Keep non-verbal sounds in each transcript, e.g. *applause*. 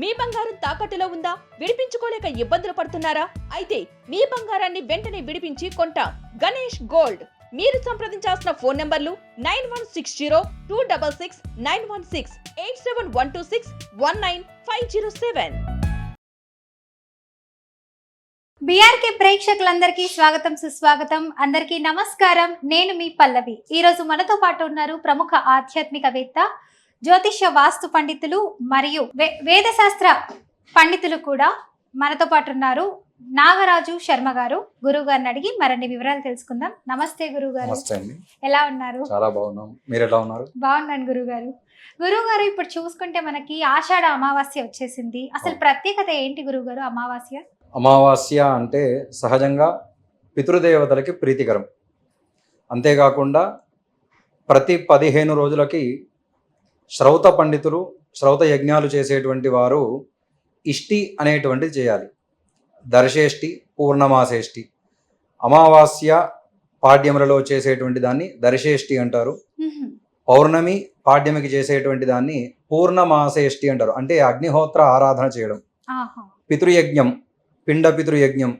మీ బంగారం తాకట్టులో ఉందా? విడిపించుకోలేక ఇబ్బందులు పడుతున్నారా? అయితే మీ బంగారాన్ని వెంటనే విడిపించి కొంట. గణేష్ గోల్డ్. మీరు సంప్రదించాల్సిన ఫోన్ నంబర్లు nine one six zero two double six nine one six eight seven one two six one nine five zero seven. BRK ప్రేక్షకులందరికీ స్వాగతం సుస్వాగతం. అందరికీ నమస్కారం. నేను మీ పల్లవి. ఈరోజు మనతో పాటు ఉన్నారు ప్రముఖ ఆధ్యాత్మికవేత్త జ్యోతిష్య వాస్తు పండితులు మరియు వే- వేదశాస్త్ర పండితులు కూడా మనతో పాటు ఉన్నారు నాగరాజు శర్మ గారు గురువు గారిని అడిగి మరిన్ని వివరాలు తెలుసుకుందాం. నమస్తే గురువు గారు. నమస్తే అండి. ఎలా ఉన్నారు? చాలా బాగున్నాం. మీరు ఎలా ఉన్నారు? బాగున్నాను గురుగారు గురువుగారు ఇప్పుడు చూసుకుంటే మనకి ఆషాఢ అమావాస్య వచ్చేసింది. అసలు ప్రత్యేకత ఏంటి గురువుగారు అమావాస్య? అమావాస్య అంటే సహజంగా పితృదేవతలకి ప్రీతికరం. అంతేకాకుండా ప్రతి పదిహేను రోజులకి శ్రౌత పండితులు శ్రౌత యజ్ఞాలు చేసేటువంటి వారు ఇష్టి అనేటువంటిది చేయాలి. దర్శేష్టి పూర్ణమాసేష్టి. అమావాస్య పాడ్యములలో చేసేటువంటి దాన్ని దర్శేష్టి అంటారు. పౌర్ణమి పాడ్యమికి చేసేటువంటి దాన్ని పూర్ణమాసేష్టి అంటారు. అంటే అగ్నిహోత్ర ఆరాధన చేయడం. పితృయజ్ఞం పిండ పితృయజ్ఞం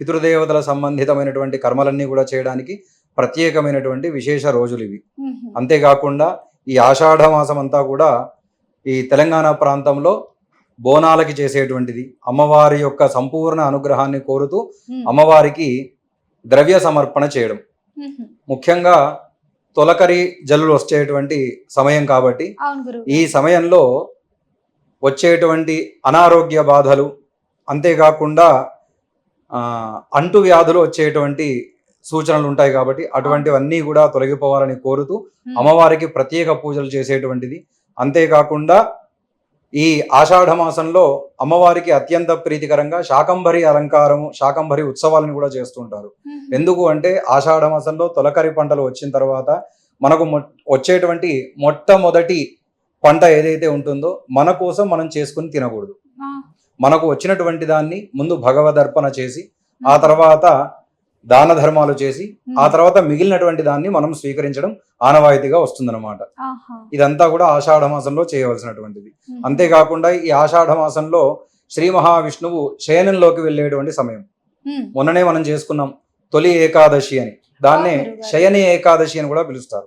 పితృదేవతల సంబంధితమైనటువంటి కర్మలన్నీ కూడా చేయడానికి ప్రత్యేకమైనటువంటి విశేష రోజులు ఇవి. అంతేకాకుండా ఈ ఆషాఢ మాసం అంతా కూడా ఈ తెలంగాణ ప్రాంతంలో బోనాలకి చేసేటువంటిది అమ్మవారి యొక్క సంపూర్ణ అనుగ్రహాన్ని కోరుతూ. అమ్మవారికి ద్రవ్య సమర్పణ చేయడం. ముఖ్యంగా తొలకరి జల్లులు వచ్చేటువంటి సమయం కాబట్టి ఈ సమయంలో వచ్చేటువంటి అనారోగ్య బాధలు అంతేకాకుండా ఆ, అంటు వ్యాధులు వచ్చేటువంటి సూచనలు ఉంటాయి కాబట్టి అటువంటివన్నీ కూడా తొలగిపోవాలని కోరుతూ. అమ్మవారికి ప్రత్యేక పూజలు చేసేటువంటిది అంతేకాకుండా ఈ ఆషాఢ మాసంలో అమ్మవారికి అత్యంత ప్రీతికరంగా శాకంభరి అలంకారము శాకంభరి ఉత్సవాలను కూడా చేస్తుంటారు. ఎందుకు అంటే ఆషాఢ మాసంలో తొలకరి పంటలు వచ్చిన తర్వాత మనకు మొ- వచ్చేటువంటి మొట్టమొదటి పంట ఏదైతే ఉంటుందో మన కోసం మనం చేసుకుని తినకూడదు. మనకు వచ్చినటువంటి దాన్ని ముందు భగవదర్పణ చేసి ఆ తర్వాత దాన ధర్మాలు చేసి. ఆ తర్వాత మిగిలినటువంటి దాన్ని మనం స్వీకరించడం ఆనవాయితీగా వస్తుందన్నమాట. ఇదంతా కూడా ఆషాఢ మాసంలో చేయవలసినటువంటిది మ్హూ. అంతేకాకుండా ఈ ఆషాఢ మాసంలో శ్రీ మహావిష్ణువు శయనంలోకి వెళ్ళేటువంటి సమయం మ్. మొన్ననే మనం చేసుకున్నాం తొలి ఏకాదశి అని దాన్నే. శయని ఏకాదశి అని కూడా పిలుస్తారు.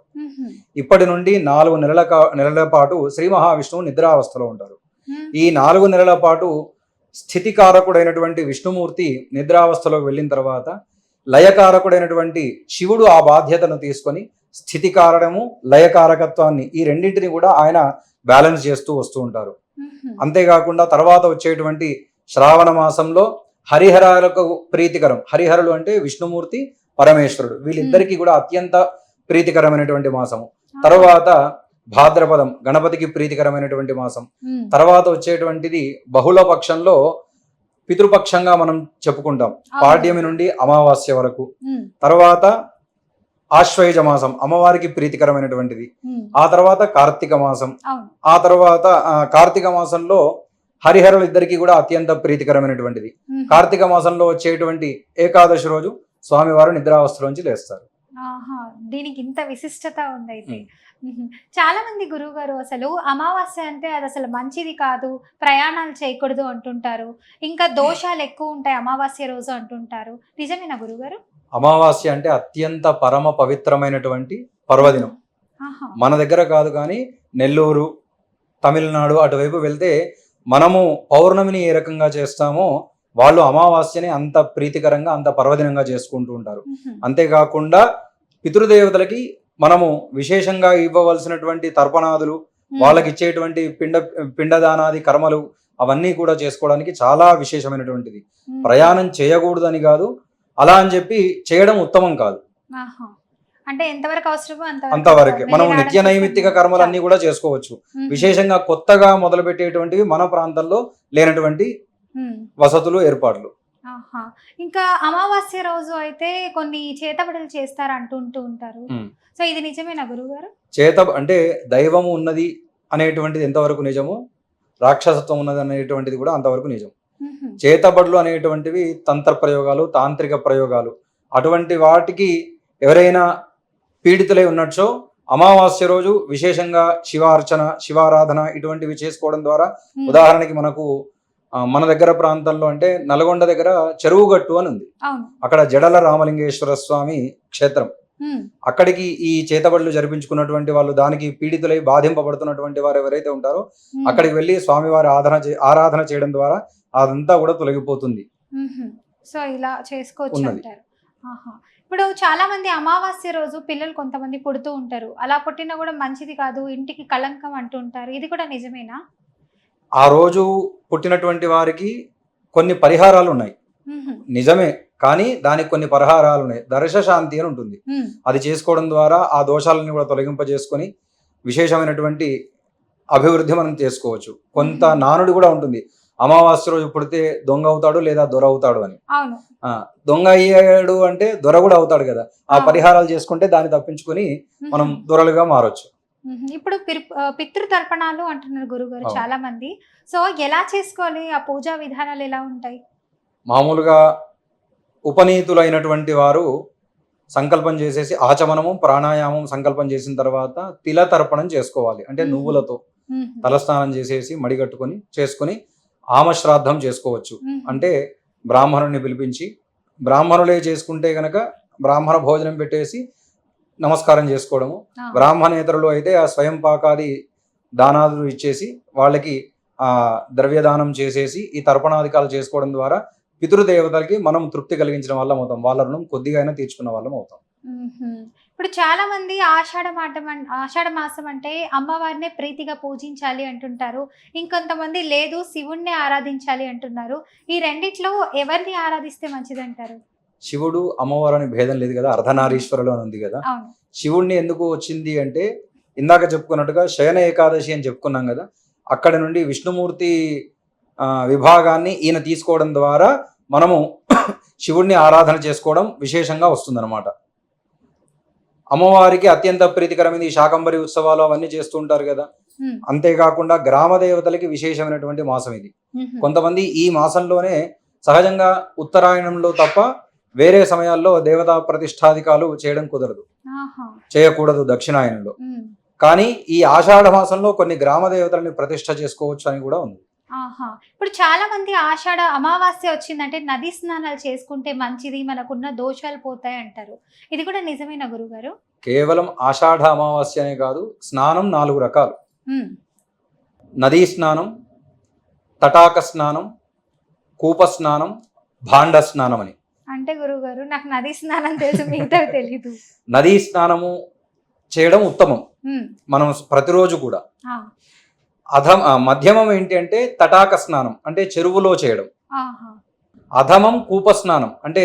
ఇప్పటి నుండి నాలుగు నెలల నెలల పాటు శ్రీ మహావిష్ణువు నిద్రావస్థలో ఉంటారు. ఈ నాలుగు నెలల పాటు స్థితికారకుడైనటువంటి విష్ణుమూర్తి నిద్రావస్థలోకి వెళ్ళిన తర్వాత లయకారకుడైనటువంటి శివుడు ఆ బాధ్యతను తీసుకొని స్థితికారణము లయకారకత్వాన్ని ఈ రెండింటిని కూడా ఆయన బ్యాలెన్స్ చేస్తూ వస్తూ ఉంటారు. అంతేకాకుండా తర్వాత వచ్చేటువంటి శ్రావణ మాసంలో హరిహరాలకు ప్రీతికరం. హరిహరులు అంటే విష్ణుమూర్తి పరమేశ్వరుడు. వీళ్ళిద్దరికీ కూడా అత్యంత ప్రీతికరమైనటువంటి మాసము. తర్వాత భాద్రపదం గణపతికి ప్రీతికరమైనటువంటి మాసం. తర్వాత వచ్చేటువంటిది బహుళ పక్షంలో పితృపక్షంగా మనం చెప్పుకుంటాం. పాడ్యమి నుండి అమావాస్య వరకు. తర్వాత ఆశ్వయుజ మాసం అమ్మవారికి ప్రీతికరమైనటువంటిది. ఆ తర్వాత కార్తీక మాసం ఆ తర్వాత కార్తీక మాసంలో హరిహరులు ఇద్దరికి కూడా అత్యంత ప్రీతికరమైనటువంటిది. కార్తీక మాసంలో వచ్చేటువంటి ఏకాదశి రోజు స్వామివారు నిద్రావస్థలోంచి లేస్తారు దీనికి ఇంత విశిష్టత ఉంది అయితే మ్. మ్హూ. చాలా మంది గురువు గారు అసలు అమావాస్య అంటే అది అసలు మంచిది కాదు ప్రయాణాలు చేయకూడదు అంటుంటారు. ఇంకా దోషాలు ఎక్కువ ఉంటాయి అమావాస్య రోజు అంటుంటారు. నిజమేనా గురుగారు అమావాస్య అంటే అత్యంత పరమ పవిత్రమైనటువంటి పర్వదినం. మన దగ్గర కాదు కానీ నెల్లూరు తమిళనాడు అటువైపు వెళ్తే మనము పౌర్ణమిని ఏ రకంగా చేస్తామో వాళ్ళు అమావాస్యని అంత ప్రీతికరంగా అంత పర్వదినంగా చేసుకుంటూ ఉంటారు. అంతేకాకుండా పితృదేవతలకి మనము విశేషంగా ఇవ్వవలసినటువంటి తర్పణాదులు. వాళ్ళకి ఇచ్చేటువంటి పిండ పిండదానాది కర్మలు అవన్నీ కూడా చేసుకోవడానికి చాలా విశేషమైనటువంటిది. ప్రయాణం చేయకూడదని కాదు అలా అని చెప్పి చేయడం ఉత్తమం కాదు. అంటే ఎంతవరకు అవసరమో అంతవరకు మనం నిత్య నైమిత్తిక చేస్తాం. కర్మలన్నీ కూడా చేసుకోవచ్చు. విశేషంగా కొత్తగా మొదలు పెట్టేటువంటివి మన ప్రాంతంలో లేనటువంటి. వసతులు ఏర్పాట్లు. ఇంకా అమావాస్య రోజు అయితే కొన్ని చేతబడులు చేస్తారు అంటుంటూ ఉంటారు. సో ఇది నిజమేనా గురువు గారు చేత అంటే దైవము ఉన్నది అనేటువంటిది ఎంతవరకు నిజమో రాక్షసత్వం ఉన్నది అనేటువంటిది కూడా అంతవరకు నిజం. చేతబడులు అనేటువంటివి తంత్ర ప్రయోగాలు తాంత్రిక ప్రయోగాలు. అటువంటి వాటికి ఎవరైనా పీడితులై ఉన్నచ్చో అమావాస్య రోజు విశేషంగా శివార్చన శివారాధన ఇటువంటివి చేసుకోవడం ద్వారా ఉదాహరణకి మనకు మన దగ్గర ప్రాంతంలో అంటే నల్గొండ దగ్గర చెరువుగట్టు అని ఉంది. అక్కడ జడల రామలింగేశ్వర స్వామి క్షేత్రం. అక్కడికి ఈ చేతబడులు జరిపించుకున్నటువంటి వాళ్ళు దానికి పీడితులై బాధింపబడుతున్నటువంటి వారు ఎవరైతే ఉంటారో అక్కడికి వెళ్ళి స్వామివారి ఆరాధన ఆరాధన చేయడం ద్వారా అదంతా కూడా తొలగిపోతుంది. సో ఇలా చేసుకోవచ్చు. ఇప్పుడు చాలా మంది అమావాస్య రోజు పిల్లలు కొంతమంది పుడుతూ ఉంటారు. అలా పుట్టినా కూడా మంచిది కాదు ఇంటికి కళంకం అంటుంటారు ఇది కూడా నిజమేనా? ఆ రోజు పుట్టినటువంటి వారికి కొన్ని పరిహారాలు ఉన్నాయి. నిజమే కానీ దానికి కొన్ని పరిహారాలు ఉన్నాయి దర్శ శాంతి అని ఉంటుంది అది చేసుకోవడం ద్వారా ఆ దోషాలను కూడా తొలగింపజేసుకొని విశేషమైనటువంటి అభివృద్ధి మనం చేసుకోవచ్చు కొంత. నానుడి కూడా ఉంటుంది అమావాస్య రోజు పుడితే దొంగ అవుతాడు లేదా దొర అవుతాడు అని దొంగ అయ్యాడు అంటే దొర కూడా అవుతాడు కదా ఆ. పరిహారాలు చేసుకుంటే దాన్ని తప్పించుకొని. మనం దొరలుగా మారొచ్చు. ఇప్పుడు పితృతర్పణాలు అంటున్నారు గురుగారు. చాలా మంది సో ఎలా చేసుకోవాలి ఆ పూజా విధానాలు ఎలా ఉంటాయి మామూలుగా ఉపనీతులైనటువంటి వారు సంకల్పం చేసేసి ఆచమనము ప్రాణాయామం సంకల్పం చేసిన తర్వాత తిల తర్పణం చేసుకోవాలి అంటే. నువ్వులతో. తలస్నానం చేసేసి మడిగట్టుకొని చేసుకొని ఆమశ్రాద్ధం చేసుకోవచ్చు. అంటే బ్రాహ్మణుని పిలిపించి బ్రాహ్మణులే చేసుకుంటే గనక బ్రాహ్మణ భోజనం పెట్టేసి నమస్కారం చేసుకోవడము. బ్రాహ్మణేతరులు అయితే ఆ స్వయం పాకాది దానాదులు ఇచ్చేసి వాళ్ళకి ఆ ద్రవ్యదానం చేసేసి ఈ తర్పణాధికాలు చేసుకోవడం ద్వారా పితృదేవతలకి మనం తృప్తి కలిగించిన వాళ్ళం అవుతాం. వాళ్ళ రుణం కొద్దిగా అయినా తీర్చుకున్న వాళ్ళం అవుతాం. ఇప్పుడు చాలా మంది ఆషాఢ మాటం ఆషాఢ మాసం అంటే అమ్మవారినే ప్రీతిగా పూజించాలి అంటుంటారు. ఇంకొంతమంది లేదు శివుణ్ణి ఆరాధించాలి అంటున్నారు. ఈ రెండిట్లో ఎవరిని ఆరాధిస్తే మంచిదంటారు? శివుడు అమ్మవారు అని భేదం లేదు కదా అర్ధనారీశ్వరులు అని ఉంది కదా. శివుణ్ణి ఎందుకు వచ్చింది అంటే ఇందాక చెప్పుకున్నట్టుగా శయన ఏకాదశి అని చెప్పుకున్నాం కదా అక్కడ నుండి విష్ణుమూర్తి ఆ, విభాగాన్ని ఈయన తీసుకోవడం ద్వారా మనము *clears throat* శివుణ్ణి ఆరాధన చేసుకోవడం విశేషంగా వస్తుందన్నమాట. అమ్మవారికి అత్యంత ప్రీతికరమైన ఈ శాకంబరి ఉత్సవాలు అవన్నీ చేస్తూ ఉంటారు కదా. అంతేకాకుండా గ్రామ దేవతలకి విశేషమైనటువంటి మాసం ఇది. కొంతమంది ఈ మాసంలోనే సహజంగా ఉత్తరాయణంలో తప్ప వేరే సమయాల్లో దేవతా ప్రతిష్టాధికాలు చేయడం కుదరదు. చేయకూడదు దక్షిణాయనంలో. కానీ ఈ ఆషాఢ మాసంలో కొన్ని గ్రామ దేవతలని ప్రతిష్ట చేసుకోవచ్చు అని కూడా ఉంది. ఇప్పుడు చాలా మంది ఆషాఢ అమావాస్య వచ్చిందంటే నది స్నానాలు చేసుకుంటే మంచిది మనకున్న దోషాలు పోతాయి అంటారు. ఇది కూడా నిజమేనా గురుగారు? కేవలం ఆషాఢ అమావాస్య అనే కాదు స్నానం నాలుగు రకాలు. నదీ స్నానం తటాక స్నానం కూప స్నానం భాండ స్నానం అని. అంటే గురుగారు నాకు నది స్నానం తెలుసు మిగతా తెలీదు నదీ స్నానము చేయడం ఉత్తమం. మనం ప్రతిరోజు కూడా ఆ. అధం ఆ, మధ్యమం ఏంటి అంటే తటాక స్నానం అంటే చెరువులో చేయడం. అధమం కూప స్నానం అంటే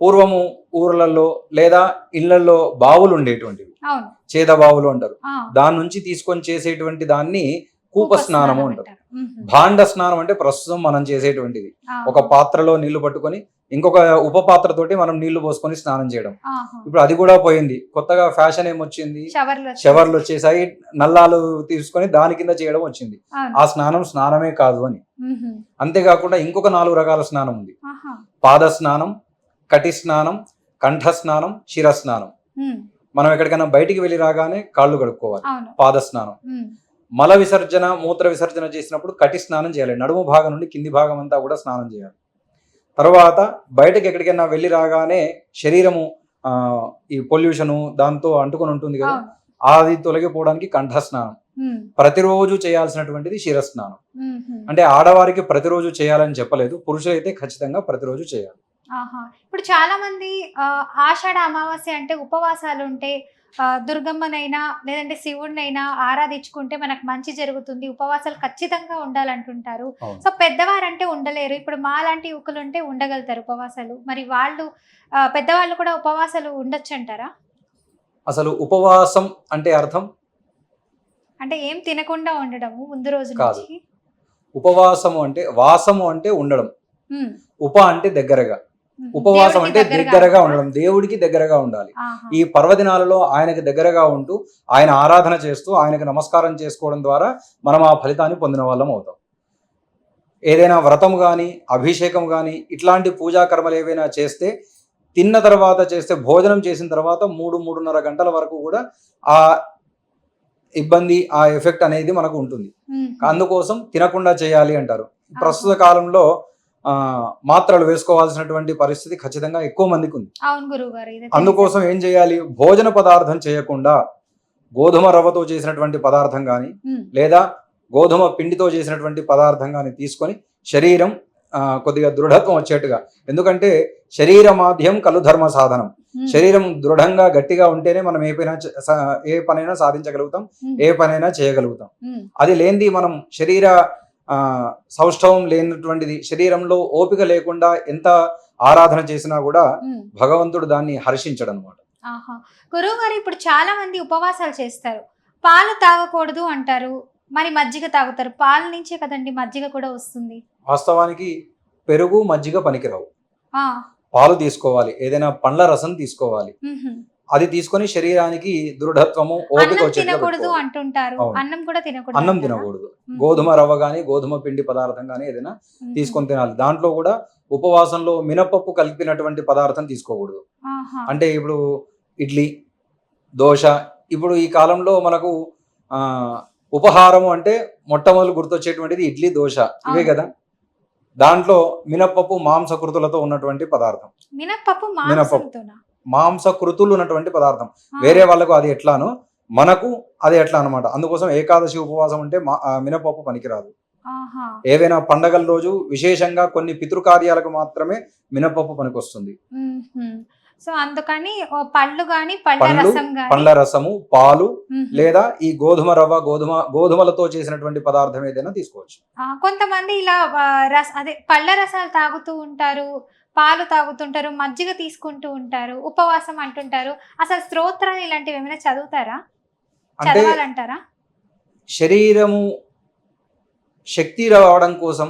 పూర్వము ఊర్లలో లేదా ఇళ్ళలో బావులు ఉండేటువంటివి చేద బావులు అంటారు. దాని నుంచి తీసుకొని చేసేటువంటి దాన్ని కూప స్నానము అంటారు. భాండ స్నానం అంటే ప్రస్తుతం మనం చేసేటువంటిది. ఒక పాత్రలో నీళ్ళు పట్టుకొని ఇంకొక ఉప పాత్రతోటి మనం నీళ్ళు పోసుకొని స్నానం చేయడం. ఇప్పుడు అది కూడా పోయింది కొత్తగా ఫ్యాషన్ ఏమొచ్చింది షవర్లు వచ్చేసాయి నల్లాలు తీసుకొని దాని కింద చేయడం వచ్చింది. ఆ స్నానం స్నానమే కాదు అని. అంతేకాకుండా ఇంకొక నాలుగు రకాల స్నానం ఉంది. పాద స్నానం కటి స్నానం కంఠ స్నానం శిర స్నానం. మనం ఎక్కడికైనా బయటికి వెళ్ళి రాగానే కాళ్ళు కడుక్కోవాలి పాద స్నానం. మల విసర్జన మూత్ర విసర్జన చేసినప్పుడు కటి స్నానం చేయాలి. నడుము భాగం నుండి కింది భాగం అంతా కూడా స్నానం చేయాలి. తర్వాత బయటకి ఎక్కడికైనా వెళ్ళి రాగానే శరీరము ఆ, ఈ పొల్యూషను దాంతో అంటుకొని ఉంటుంది కదా అది తొలగిపోవడానికి కంఠ స్నానం మ్మ్. ప్రతిరోజు చేయాల్సినటువంటిది శిర స్నానం మ్మ్. అంటే ఆడవారికి ప్రతిరోజు చేయాలని చెప్పలేదు పురుషులైతే ఖచ్చితంగా ప్రతిరోజు చేయాలి. ఇప్పుడు చాలా మంది ఆషాఢ అమావాస్య అంటే ఉపవాసాలు ఉంటే దుర్గమ్మనైనా లేదంటే శివుడినైనా ఆరాధించుకుంటే మనకు మంచి జరుగుతుంది. ఉపవాసాలు ఖచ్చితంగా ఉండాలంటుంటారు. సో పెద్దవారంటే ఉండలేరు. ఇప్పుడు మా లాంటి యువకులు ఉంటే ఉండగలుగుతారు ఉపవాసాలు. మరి వాళ్ళు పెద్దవాళ్ళు కూడా ఉపవాసాలు ఉండొచ్చు అంటారా అసలు ఉపవాసం అంటే అర్థం? అంటే ఏం తినకుండా ఉండడము ముందు రోజు కాదు. ఉపవాసము అంటే వాసము అంటే ఉండడం. ఉప అంటే దగ్గరగా. ఉపవాసం అంటే దగ్గరగా ఉండడం దేవుడికి దగ్గరగా ఉండాలి. ఈ పర్వదినాలలో ఆయనకి దగ్గరగా ఉంటూ ఆయన ఆరాధన చేస్తూ ఆయనకు నమస్కారం చేసుకోవడం ద్వారా మనం ఆ ఫలితాన్ని పొందిన వాళ్ళం అవుతాం. ఏదైనా వ్రతం కానీ అభిషేకం కానీ ఇట్లాంటి పూజా కర్మలు ఏవైనా చేస్తే తిన్న తర్వాత చేస్తే భోజనం చేసిన తర్వాత మూడు మూడున్నర గంటల వరకు కూడా ఆ ఇబ్బంది ఆ ఎఫెక్ట్ అనేది మనకు ఉంటుంది. అందుకోసం తినకుండా చేయాలి అంటారు. ప్రస్తుత కాలంలో మాత్రలు వేసుకోవాల్సినటువంటి పరిస్థితి ఖచ్చితంగా ఎక్కువ మందికి ఉంది అందుకోసం ఏం చేయాలి భోజన పదార్థం చేయకుండా గోధుమ రవ్వతో చేసినటువంటి పదార్థం కానీ. లేదా గోధుమ పిండితో చేసినటువంటి పదార్థం కానీ తీసుకొని శరీరం ఆ, కొద్దిగా దృఢత్వం వచ్చేట్టుగా ఎందుకంటే శరీర మాధ్యం కలు ధర్మ సాధనం. శరీరం దృఢంగా గట్టిగా ఉంటేనే మనం ఏ పైన ఏ పనైనా సాధించగలుగుతాం. ఏ పనైనా చేయగలుగుతాం. అది లేనిది మనం శరీర సౌష్ఠవం లేనటువంటిది శరీరంలో ఓపిక లేకుండా ఎంత ఆరాధన చేసినా కూడా. భగవంతుడు దాన్ని హర్షించడు అనమాట గురువు గారు ఇప్పుడు చాలా మంది ఉపవాసాలు చేస్తారు. పాలు తాగకూడదు అంటారు. మరి మజ్జిగ తాగుతారు. పాల నుంచే కదండి మజ్జిగ కూడా వస్తుంది. వాస్తవానికి పెరుగు మజ్జిగ పనికిరావు. పాలు తీసుకోవాలి. ఏదైనా పండ్ల రసం తీసుకోవాలి. అది తీసుకొని శరీరానికి దృఢత్వము ఓపిక తినకూడదు పెట్టుకోవాలి. అంటుంటారు. అన్నం కూడా తినకూడదు అన్నం? తినకూడదు. గోధుమ రవ్వ కానీ గోధుమ పిండి పదార్థం కానీ ఏదైనా. తీసుకొని తినాలి దాంట్లో కూడా ఉపవాసంలో మినపప్పు కలిపినటువంటి పదార్థం తీసుకోకూడదు. అంటే ఇప్పుడు ఇడ్లీ దోశ ఇప్పుడు ఈ కాలంలో మనకు ఆ ఉపహారము అంటే మొట్టమొదటి గుర్తొచ్చేటువంటిది ఇడ్లీ దోశ ఇవే. కదా దాంట్లో మినపప్పు మాంసకృతులతో ఉన్నటువంటి పదార్థం మినప్పప్పు మినపప్పు. మాంసకృతులు ఉన్నటువంటి పదార్థం. వేరే వాళ్ళకు అది ఎట్లానో మనకు అది ఎట్లా అన్నమాట అందుకోసం ఏకాదశి ఉపవాసం అంటే మినపప్పు పనికిరాదు. ఏవైనా పండగల రోజు విశేషంగా కొన్ని పితృకార్యాలకు మాత్రమే మినపప్పు పనికొస్తుంది. సో అందుకని పళ్ళు గాని పళ్ళ పండ్లు, రసము పాలు. లేదా ఈ గోధుమ రవ్వ గోధుమ గోధుమలతో చేసినటువంటి పదార్థం ఏదైనా తీసుకోవచ్చు కొంతమంది ఇలా అదే పళ్ళ రసాలు తాగుతూ ఉంటారు పాలు తాగుతుంటారు మజ్జిగ తీసుకుంటూ ఉంటారు ఉపవాసం అంటుంటారు. అసలు స్తోత్రాలు ఇలాంటివి ఏమైనా చదువుతారా? చదవాలంటారా? శరీరము శక్తి రావడం కోసం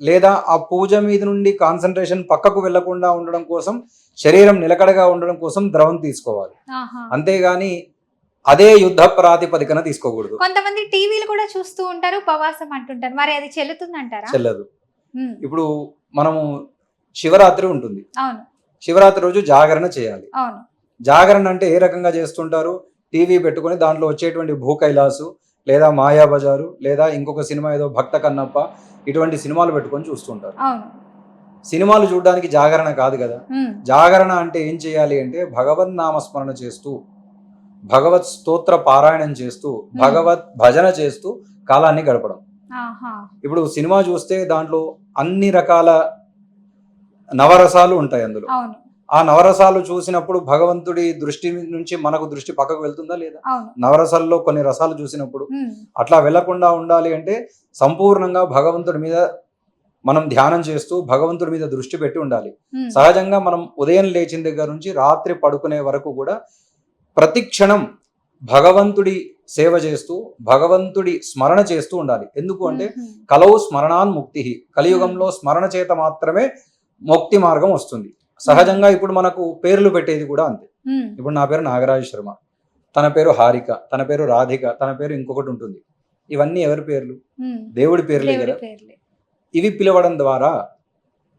లేదా ఆ పూజ మీద నుండి కాన్సన్ట్రేషన్ పక్కకు వెళ్ళకుండా ఉండడం కోసం శరీరం నిలకడగా ఉండడం కోసం ద్రవం తీసుకోవాలి. అంతేగాని అదే యుద్ధ ప్రాతిపదికన తీసుకోకూడదు. కొంతమంది టీవీలు కూడా చూస్తూ ఉంటారు ఉపవాసం అంటుంటారు. మరి అది చెల్లుతుందంటారా? చెల్లదు. ఇప్పుడు మనము శివరాత్రి ఉంటుంది. శివరాత్రి రోజు జాగరణ చేయాలి. జాగరణ అంటే ఏ రకంగా చేస్తుంటారు? టీవీ పెట్టుకొని దాంట్లో వచ్చేటువంటి భూ కైలాసు లేదా మాయాబజారు లేదా ఇంకొక సినిమా ఏదో భక్త కన్నప్ప ఇటువంటి సినిమాలు పెట్టుకొని చూస్తుంటారు. సినిమాలు చూడడానికి జాగరణ కాదు కదా? జాగరణ అంటే ఏం చేయాలి అంటే భగవన్ నామస్మరణ చేస్తూ భగవత్ స్తోత్ర పారాయణం చేస్తూ భగవత్ భజన చేస్తూ కాలాన్ని గడపడం. ఇప్పుడు సినిమా చూస్తే దాంట్లో అన్ని రకాల నవరసాలు ఉంటాయి అందులో. ఆ నవరసాలు చూసినప్పుడు భగవంతుడి దృష్టి నుంచి మనకు దృష్టి పక్కకు వెళ్తుందా లేదా? నవరసాల్లో కొన్ని రసాలు చూసినప్పుడు అట్లా వెళ్ళకుండా ఉండాలి అంటే సంపూర్ణంగా భగవంతుడి మీద మనం ధ్యానం చేస్తూ భగవంతుడి మీద దృష్టి పెట్టి ఉండాలి. సహజంగా మనం ఉదయం లేచిన దగ్గర నుంచి రాత్రి పడుకునే వరకు కూడా ప్రతి క్షణం భగవంతుడి సేవ చేస్తూ భగవంతుడి స్మరణ చేస్తూ ఉండాలి. ఎందుకు అంటే కలవు స్మరణాన్ ముక్తి. కలియుగంలో స్మరణ చేత మాత్రమే ముక్తి మార్గం వస్తుంది. సహజంగా ఇప్పుడు మనకు పేర్లు పెట్టేది కూడా అంతే. ఇప్పుడు నా పేరు నాగరాజ శర్మ తన పేరు హారిక తన పేరు రాధిక తన పేరు ఇంకొకటి ఉంటుంది. ఇవన్నీ ఎవరి పేర్లు. దేవుడి పేర్లే కదా. ఇవి పిలవడం ద్వారా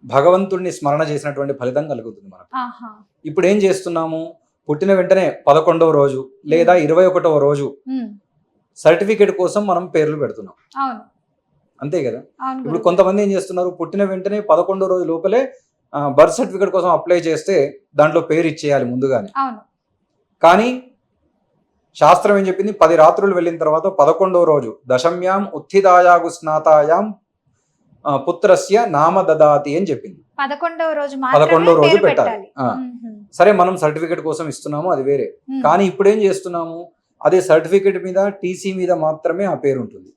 భగవంతుడిని స్మరణ చేసినటువంటి ఫలితం కలుగుతుంది మనకు. ఇప్పుడు ఏం చేస్తున్నాము? పుట్టిన వెంటనే పదకొండవ రోజు లేదా ఇరవై ఒకటవ రోజు సర్టిఫికేట్ కోసం మనం పేర్లు పెడుతున్నాం. అంతే కదా? ఇప్పుడు. కొంతమంది ఏం చేస్తున్నారు? పుట్టిన వెంటనే పదకొండో రోజు లోపలే బర్త్ సర్టిఫికేట్ కోసం అప్లై చేస్తే దాంట్లో పేరు ఇచ్చేయాలి ముందుగానే. కానీ శాస్త్రం ఏం చెప్పింది? పది రాత్రులు వెళ్ళిన తర్వాత పదకొండవ రోజు దశమ్యాం ఉత్థిదాయాగు స్నాతాయాం పుత్రస్య నామ దదాతి అని చెప్పింది. పదకొండవ రోజు పదకొండవ రోజు పెట్టాలి. సరే మనం సర్టిఫికేట్ కోసం ఇస్తున్నాము అది వేరే. కానీ ఇప్పుడు ఏం చేస్తున్నాము? అదే సర్టిఫికేట్ మీద టీసీ మీద మాత్రమే ఆ పేరు ఉంటుంది.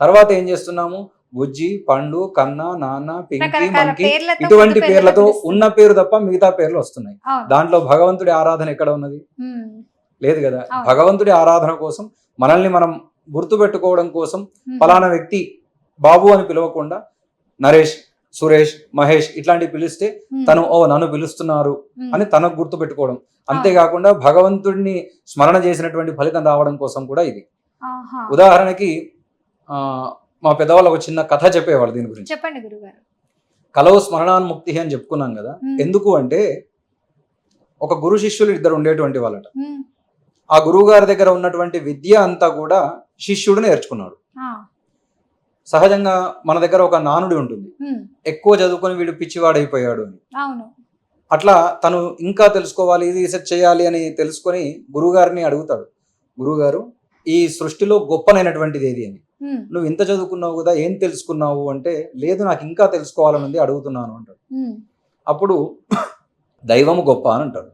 తర్వాత ఏం చేస్తున్నాము బుజ్జి పండు కన్న నాన్న పింకి మంకి ఇటువంటి పేర్లతో. ఉన్న పేరు తప్ప మిగతా పేర్లు వస్తున్నాయి. దాంట్లో భగవంతుడి ఆరాధన ఎక్కడ ఉన్నది లేదు కదా. భగవంతుడి ఆరాధన కోసం మనల్ని మనం గుర్తు పెట్టుకోవడం కోసం. ఫలానా వ్యక్తి బాబు అని పిలవకుండా నరేష్ సురేష్ మహేష్ ఇట్లాంటివి పిలిస్తే తను ఓ నన్ను పిలుస్తున్నారు అని తనకు గుర్తు పెట్టుకోవడం అంతేకాకుండా భగవంతుడిని స్మరణ చేసినటువంటి ఫలితం రావడం కోసం కూడా ఇది. ఉదాహరణకి మా పెద్దవాళ్ళు ఒక చిన్న కథ చెప్పేవాళ్ళు దీని గురించి. చెప్పండి గురుగారు. కలవు స్మరణాన్ముక్తి అని చెప్పుకున్నాం కదా. ఎందుకు అంటే ఒక గురు శిష్యులు ఇద్దరు ఉండేటువంటి వాళ్ళట. ఆ గురువు గారి దగ్గర ఉన్నటువంటి విద్య అంతా కూడా శిష్యుడు నేర్చుకున్నాడు. సహజంగా మన దగ్గర ఒక నానుడి ఉంటుంది. ఎక్కువ చదువుకొని వీడు పిచ్చివాడైపోయాడు అని. అట్లా తను ఇంకా తెలుసుకోవాలి ఇది రీసెర్చ్ చేయాలి అని తెలుసుకొని గురువుగారిని అడుగుతాడు. గురువుగారు ఈ సృష్టిలో గొప్పనైనటువంటిది ఏది అని. నువ్వు ఇంత చదువుకున్నావు కదా ఏం తెలుసుకున్నావు? అంటే లేదు నాకు ఇంకా తెలుసుకోవాలని ఉంది అడుగుతున్నాను అంటాడు. అప్పుడు దైవము గొప్ప అని అంటాడు.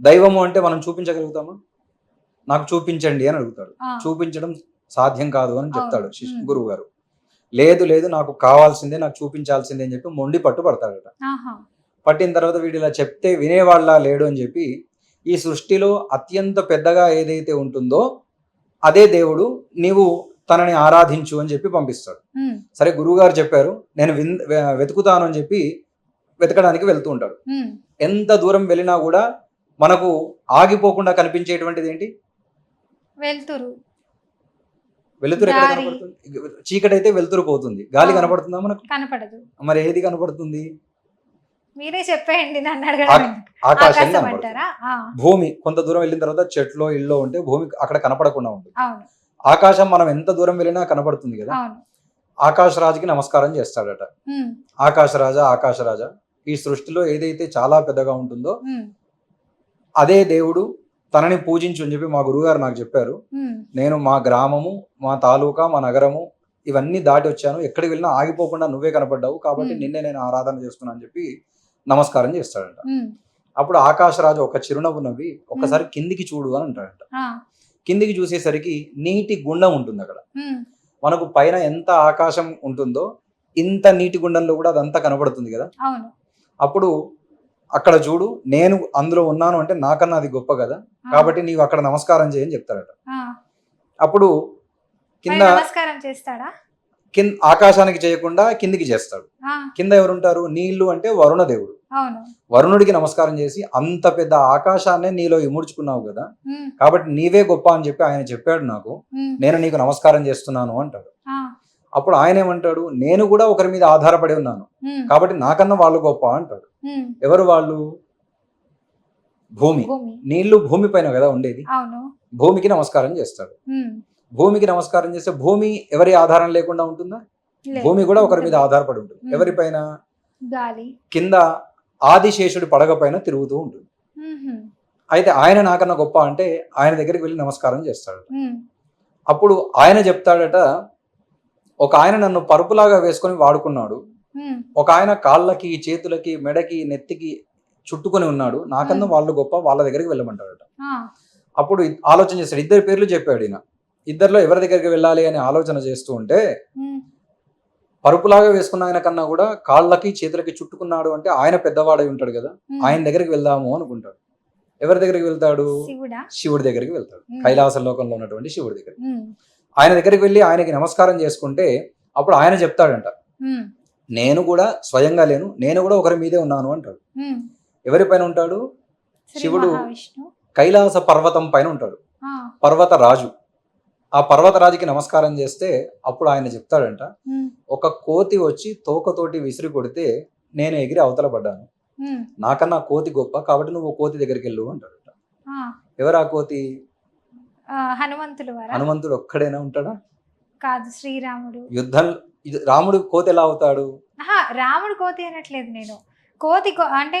దైవము అంటే మనం చూపించగలుగుతామా? నాకు చూపించండి అని అడుగుతాడు. చూపించడం సాధ్యం కాదు అని చెప్తాడు. గురువు గారు లేదు లేదు నాకు కావాల్సిందే నాకు చూపించాల్సిందే అని చెప్పి మొండి పట్టు పడతాడట. పట్టిన తర్వాత వీడు ఇలా చెప్తే వినేవాళ్ళ లేడు అని చెప్పి ఈ సృష్టిలో అత్యంత పెద్దగా ఏదైతే ఉంటుందో అదే దేవుడు నీవు తనని ఆరాధించు అని చెప్పి పంపిస్తాడు. సరే గురువుగారు చెప్పారు నేను వెతుకుతాను అని చెప్పి వెతకడానికి వెళ్తూ ఉంటాడు. ఎంత దూరం వెళ్ళినా కూడా మనకు ఆగిపోకుండా కనిపించేటువంటిది ఏంటి? వెళ్తురు. వెలుతురు ఎక్కడ. కనపడుతుంది? చీకటి అయితే వెలుతురు పోతుంది. గాలి. కనపడుతుందా మనకు? కనపడదు. మరి ఏది కనపడుతుంది? మీరే చెప్పేయండి నన్ను అడగడం? ఆకాశం భూమి కొంత దూరం వెళ్ళిన తర్వాత చెట్లో ఇల్లో ఉంటే భూమి అక్కడ కనపడకుండా ఉంటుంది. ఆకాశం మనం ఎంత దూరం వెళ్ళినా కనపడుతుంది కదా? ఆకాశరాజుకి నమస్కారం చేస్తాడట. ఆకాశరాజా ఆకాశరాజా ఈ సృష్టిలో ఏదైతే చాలా పెద్దగా ఉంటుందో అదే దేవుడు తనని పూజించు అని చెప్పి మా గురువుగారు నాకు చెప్పారు. నేను మా గ్రామము మా తాలూకా మా నగరము ఇవన్నీ దాటి వచ్చాను. ఎక్కడికి వెళ్ళినా ఆగిపోకుండా నువ్వే కనపడ్డావు కాబట్టి. నిన్నే నేను ఆరాధన చేస్తున్నాను అని చెప్పి నమస్కారం చేస్తాడంట. అప్పుడు ఆకాశరాజు ఒక చిరునవ్వు నవ్వి ఒక్కసారి కిందికి చూడు అని అంటాడంట. కిందికి చూసేసరికి నీటి గుండం ఉంటుంది అక్కడ. మనకు పైన ఎంత ఆకాశం ఉంటుందో ఇంత నీటి గుండంలో కూడా అదంతా కనబడుతుంది కదా. అప్పుడు అక్కడ చూడు నేను అందులో ఉన్నాను అంటే నాకన్నా అది గొప్ప కదా. కాబట్టి నీవు అక్కడ నమస్కారం చేయని చెప్తాడట ఆ, అప్పుడు కింద నమస్కారం చేస్తాడా? కింద ఆకాశానికి చేయకుండా కిందికి చేస్తాడు. కింద ఎవరుంటారు? నీళ్ళు అంటే వరుణ దేవుడు వరుణుడికి నమస్కారం చేసి అంత పెద్ద ఆకాశాన్నే నీలో ఇముడ్చుకున్నావు కదా కాబట్టి నీవే గొప్ప అని చెప్పి ఆయన చెప్పాడు నాకు నేను నీకు నమస్కారం చేస్తున్నాను అంటాడు. అప్పుడు ఆయన ఏమంటాడు నేను కూడా ఒకరి మీద ఆధారపడి ఉన్నాను కాబట్టి నాకన్నా వాళ్ళు గొప్ప అంటాడు. ఎవరు వాళ్ళు? భూమి. నీళ్ళు భూమి పైన కదా ఉండేది. భూమికి నమస్కారం చేస్తాడు. భూమికి నమస్కారం చేస్తే భూమి ఎవరి ఆధారం లేకుండా ఉంటుందా. భూమి కూడా ఒకరి మీద ఆధారపడి ఉంటుంది. మ్మ్. ఎవరిపైన? గాలి. కింద ఆదిశేషుడి పడగ పైన తిరుగుతూ ఉంటుంది. అయితే ఆయన నాకన్నా గొప్ప అంటే ఆయన దగ్గరికి వెళ్ళి నమస్కారం చేస్తాడు. అప్పుడు ఆయన చెప్తాడట ఒక ఆయన నన్ను పరుపులాగా వేసుకొని వాడుకున్నాడు. ఒక ఆయన కాళ్ళకి చేతులకి మెడకి నెత్తికి చుట్టుకొని ఉన్నాడు. నాకన్నా. వాళ్ళు గొప్ప వాళ్ళ దగ్గరికి వెళ్ళమంటాడట. అప్పుడు ఆలోచన చేస్తాడు. ఇద్దరు పేర్లు చెప్పాడు ఈయన. ఇద్దరిలో ఎవరి దగ్గరికి వెళ్ళాలి అని ఆలోచన చేస్తూ ఉంటే పరుపులాగా వేసుకున్న ఆయన కన్నా కూడా కాళ్ళకి చేతులకి చుట్టుకున్నాడు అంటే ఆయన పెద్దవాడై ఉంటాడు కదా. ఆయన దగ్గరికి వెళ్దాము అనుకుంటాడు. ఎవరి దగ్గరికి వెళ్తాడు? శివుడా? దగ్గరికి వెళ్తాడు. కైలాస లోకంలో ఉన్నటువంటి శివుడి దగ్గర ఆయన దగ్గరికి వెళ్ళి ఆయనకి నమస్కారం చేసుకుంటే అప్పుడు ఆయన చెప్తాడంట. నేను కూడా స్వయంగా లేను నేను కూడా ఒకరి మీదే ఉన్నాను అంటాడు. ఉమ్. ఎవరిపైన ఉంటాడు? శివుడు కైలాస పర్వతం పైన ఉంటాడు. పర్వత రాజు. ఆ పర్వత రాజుకి నమస్కారం చేస్తే అప్పుడు ఆయన చెప్తాడంట ఒక కోతి వచ్చి తోకతోటి విసిరి కొడితే నేను ఎగిరి అవతల పడ్డాను. నాకన్నా కోతి గొప్ప కాబట్టి నువ్వు కోతి దగ్గరికి వెళ్ళు అంటాడట. ఎవరు ఆ కోతి? వారా? హనుమంతుడు ఒక్కడైనా ఉంటాడా? కాదు శ్రీరాముడు. యుద్ధం రాముడు కోతి ఎలా అవుతాడు? రాముడు కోతి అనట్లేదు నేను. కోతి అంటే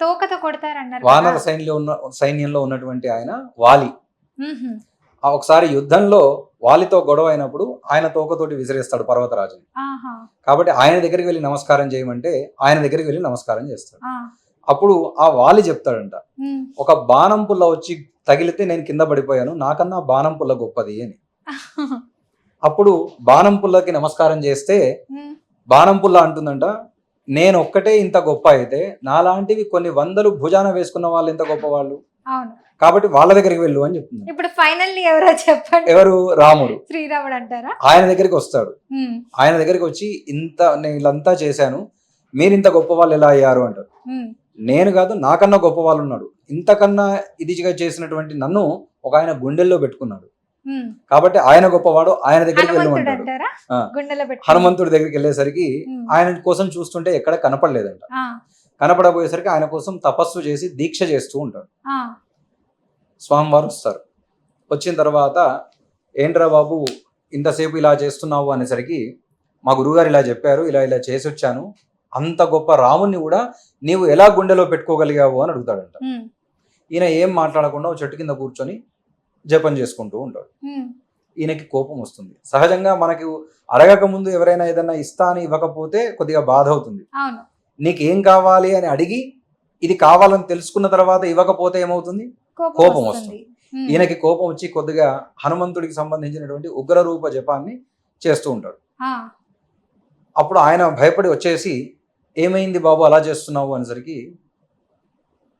తోకతో కొడతారన్నారు వానర. సైన్యంలో ఉన్న సైన్యంలో ఉన్నటువంటి ఆయన వాలి. ఆ ఒకసారి యుద్ధంలో వాలితో గొడవ అయినప్పుడు ఆయన తోకతోటి విసిరేస్తాడు పర్వతరాజుని. కాబట్టి ఆయన దగ్గరికి వెళ్ళి నమస్కారం చేయమంటే ఆయన దగ్గరికి వెళ్ళి నమస్కారం చేస్తాడు. అప్పుడు ఆ వాలి చెప్తాడంట ఒక బాణం పుల్ల వచ్చి తగిలితే నేను కింద పడిపోయాను నాకన్నా బాణం పుల్ల గొప్పది అని. *laughs* అప్పుడు బాణం పుల్లకి నమస్కారం చేస్తే బాణం పుల్ల అంటుందంట నేను ఒక్కటే ఇంత గొప్ప అయితే నాలాంటివి కొన్ని వందలు భుజాన వేసుకున్న వాళ్ళు ఎంత గొప్ప వాళ్ళు కాబట్టి వాళ్ళ దగ్గరికి వెళ్ళు అని చెప్తుంది ఇప్పుడు ఫైనల్లీ ఎవరో చెప్పండి. ఎవరు? రాముడు. శ్రీరాముడు అంటారా? ఆయన దగ్గరికి వస్తాడు. ఆయన దగ్గరికి వచ్చి ఇంత నేను ఇలాంతా చేశాను మీరు ఇంత గొప్ప వాళ్ళు ఎలా అయ్యారు? అంటారు నేను కాదు నాకన్నా గొప్ప వాళ్ళు ఉన్నాడు. ఇంతకన్నా ఇదిగా చేసినటువంటి నన్ను ఒక ఆయన గుండెల్లో పెట్టుకున్నాడు. కాబట్టి ఆయన గొప్పవాడు ఆయన దగ్గరికి వెళ్ళమంటాడు హనుమంతుడి దగ్గరికి వెళ్ళేసరికి ఆయన కోసం చూస్తుంటే ఎక్కడ కనపడలేదంట. కనపడబోయేసరికి ఆయన కోసం తపస్సు చేసి దీక్ష చేస్తూ ఉంటాడు. స్వామివారు వస్తారు. వచ్చిన తర్వాత ఏంట్రా బాబు ఇంతసేపు ఇలా చేస్తున్నావు అనేసరికి మా గురుగారు ఇలా చెప్పారు ఇలా ఇలా చేసి వచ్చాను. అంత గొప్ప రాముణ్ణి కూడా నీవు ఎలా గుండెలో పెట్టుకోగలిగావు అని అడుగుతాడంట. ఈయన ఏం మాట్లాడకుండా చెట్టు కింద కూర్చొని జపం చేసుకుంటూ ఉంటాడు. ఈయనకి కోపం వస్తుంది. సహజంగా మనకి అడగక ముందు ఎవరైనా ఏదైనా ఇస్తా అని ఇవ్వకపోతే కొద్దిగా బాధ అవుతుంది. నీకు కావాలి అని అడిగి ఇది కావాలని తెలుసుకున్న తర్వాత ఇవ్వకపోతే ఏమవుతుంది? కోపం వస్తుంది. ఈయనకి కోపం వచ్చి కొద్దిగా హనుమంతుడికి సంబంధించినటువంటి ఉగ్ర రూప జపాన్ని చేస్తూ ఉంటాడు. అప్పుడు ఆయన భయపడి వచ్చేసి ఏమైంది బాబు అలా చేస్తున్నావు? అనేసరికి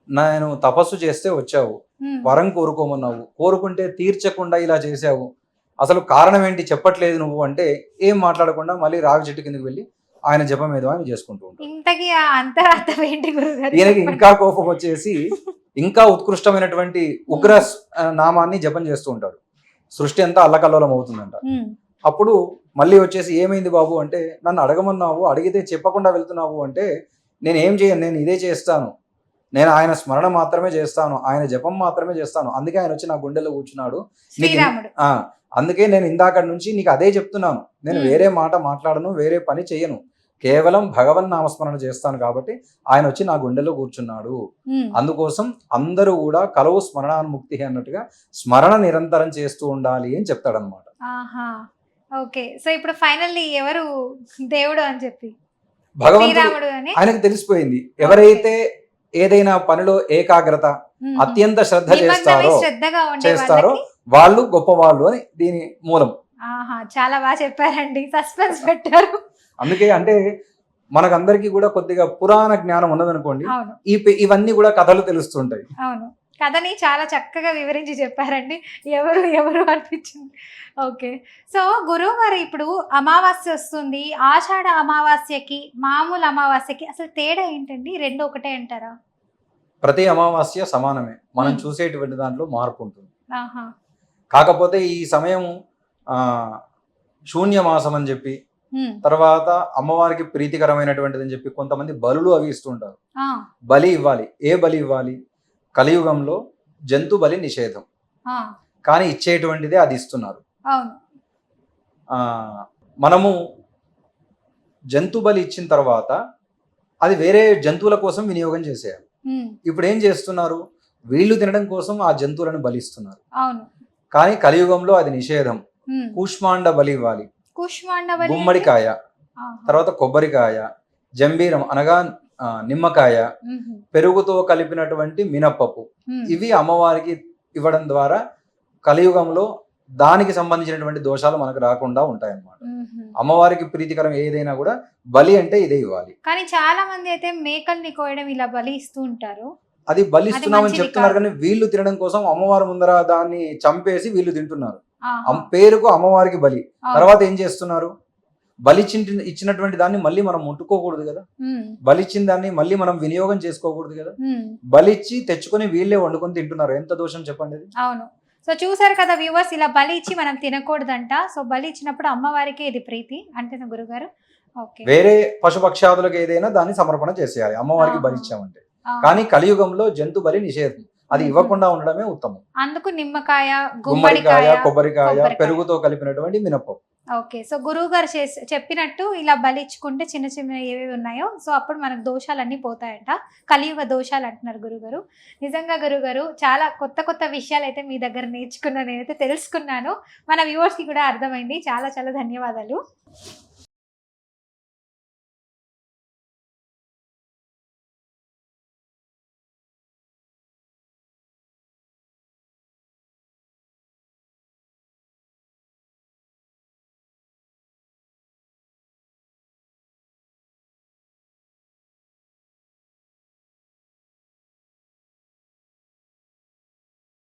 నేను తపస్సు చేస్తే వచ్చావు. వరం కోరుకోమన్నావు. కోరుకుంటే తీర్చకుండా ఇలా చేశావు. అసలు కారణం ఏంటి చెప్పట్లేదు నువ్వు అంటే ఏం మాట్లాడకుండా మళ్ళీ రావి చెట్టు కిందకి వెళ్ళి ఆయన జపం ఏదో ఆయన చేసుకుంటూ ఉంటాడు. ఇంతకీ అంతరార్థం ఏంటి ఈయనకి. ఇంకా కోపం వచ్చేసి ఇంకా ఉత్కృష్టమైనటువంటి ఉగ్ర నామాన్ని జపం చేస్తూ ఉంటాడు సృష్టి అంతా అల్లకల్లోలం అవుతుందంట. అప్పుడు మళ్ళీ వచ్చేసి ఏమైంది బాబు అంటే నన్ను అడగమన్నావు అడిగితే చెప్పకుండా వెళ్తున్నావు అంటే నేను ఏం చేయను నేను ఇదే చేస్తాను. నేను ఆయన స్మరణ మాత్రమే చేస్తాను ఆయన జపం మాత్రమే చేస్తాను. అందుకే ఆయన వచ్చి నా గుండెలో కూర్చున్నాడు. అందుకే నేను ఇందాక నుంచి నీకు అదే చెప్తున్నాను. నేను. వేరే మాట మాట్లాడను వేరే పని చెయ్యను కేవలం భగవన్ నామస్మరణ చేస్తాను కాబట్టి ఆయన వచ్చి నా గుండెలో కూర్చున్నాడు. అందుకోసం అందరూ కూడా కలవు స్మరణాన్ముక్తి అన్నట్టుగా స్మరణ నిరంతరం చేస్తూ ఉండాలి అని చెప్తాడనమాట ఓకే. సో ఇప్పుడు ఫైనల్లీ ఎవరు? దేవుడు అని చెప్పి. భగవంతుడు ఆయనకు తెలిసిపోయింది. ఎవరైతే ఏదైనా పనిలో ఏకాగ్రత అత్యంత శ్రద్ధ చేస్తారో చేస్తారో వాళ్ళు గొప్పవాళ్ళు అని దీని మూలం. ఆహా. చాలా బాగా చెప్పారండి. సస్పెన్స్ పెట్టారు. అందుకే అంటే మనకందరికీ కూడా కొద్దిగా పురాణ జ్ఞానం ఉన్నదనుకోండి ఈ ఇవన్నీ కూడా కథలు తెలుస్తుంటాయి. అవును. కథని చాలా చక్కగా వివరించి చెప్పారండి. ఎవరు ఎవరు అనిపించింది? ఓకే. సో గురువు గారు ఇప్పుడు అమావాస్య వస్తుంది. ఆషాఢ అమావాస్యకి మామూలు అమావాస్యకి అసలు తేడా ఏంటండి? రెండు ఒకటే అంటారా? ప్రతి అమావాస్య సమానమే. మనం. చూసేటువంటి దాంట్లో మార్పు ఉంటుంది. కాకపోతే ఈ సమయం ఆ శూన్య మాసం అని చెప్పి తర్వాత అమ్మవారికి ప్రీతికరమైనటువంటిది అని చెప్పి కొంతమంది బలులు అవి ఇస్తుంటారు బలి ఇవ్వాలి. ఏ బలి ఇవ్వాలి? కలియుగంలో జంతు బలి నిషేధం. కానీ ఇచ్చేటువంటిదే అది ఇస్తున్నారు. మనము జంతు బలి ఇచ్చిన తర్వాత అది వేరే జంతువుల కోసం వినియోగం చేసేయాలి. ఇప్పుడు ఏం చేస్తున్నారు? వీళ్ళు తినడం కోసం ఆ జంతువులను బలిస్తున్నారు. కానీ కలియుగంలో అది నిషేధం. కూష్మాండ బలి ఇవ్వాలి. బలి? గుమ్మడికాయ తర్వాత కొబ్బరికాయ జంబీరం అనగా నిమ్మకాయ పెరుగుతో కలిపినటువంటి మినప్పప్పు. ఇవి అమ్మవారికి ఇవ్వడం ద్వారా కలియుగంలో దానికి సంబంధించినటువంటి దోషాలు మనకు రాకుండా ఉంటాయన్నమాట. ఉమ్హు. అమ్మవారికి ప్రీతికరం ఏదైనా కూడా బలి అంటే ఇదే ఇవ్వాలి. కానీ చాలా మంది అయితే మేకల్ని కోయడం ఇలా బలి ఇస్తూ ఉంటారు. అది బలిస్తున్నామని మంచిది చెప్తున్నారు. కానీ వీళ్ళు తినడం కోసం అమ్మవారి ముందర దాన్ని చంపేసి వీళ్ళు తింటున్నారు. పేరుకు అమ్మవారికి బలి. తర్వాత ఏం చేస్తున్నారు? బలిచ్చి ఇచ్చినటువంటి దాన్ని మళ్ళీ మనం ముట్టుకోకూడదు కదా? బలిచ్చిన దాన్ని మళ్ళీ మనం వినియోగం చేసుకోకూడదు కదా. బలిచ్చి తెచ్చుకొని వీళ్ళే వండుకొని తింటున్నారు. ఎంత దోషం చెప్పండి? అవును. సో చూసారు కదా వ్యూవర్స్ ఇలా బలి ఇచ్చి మనం తినకూడదంట. సో బలి ఇచ్చినప్పుడు అమ్మవారికి ఇది ప్రీతి. అంటేనా గురుగారు? వేరే పశుపక్షాదులకు ఏదైనా దాన్ని సమర్పణ చేసేయాలి. అమ్మవారికి ఆహా. బలిచ్చామంటే ఆ, కానీ కలియుగంలో జంతు బలి నిషేధం. అది. ఇవ్వకుండా ఉండడమే ఉత్తమం. అందుకు నిమ్మకాయ గుమ్మడికాయ కొబ్బరికాయ. పెరుగుతో కలిపినటువంటి మినపప్పు. ఓకే సో గురువు గారు చేసి చెప్పినట్టు ఇలా బలి ఇచ్చుకుంటే చిన్న చిన్న ఏవేవి ఉన్నాయో సో అప్పుడు మనకు దోషాలన్నీ పోతాయంట. కలియుగ దోషాలు అంటున్నారు గురుగారు నిజంగా గురుగారు చాలా కొత్త కొత్త విషయాలు అయితే మీ దగ్గర నేర్చుకున్నా నేనైతే తెలుసుకున్నాను. మన వ్యూవర్స్కి కూడా అర్థమైంది. చాలా చాలా ధన్యవాదాలు.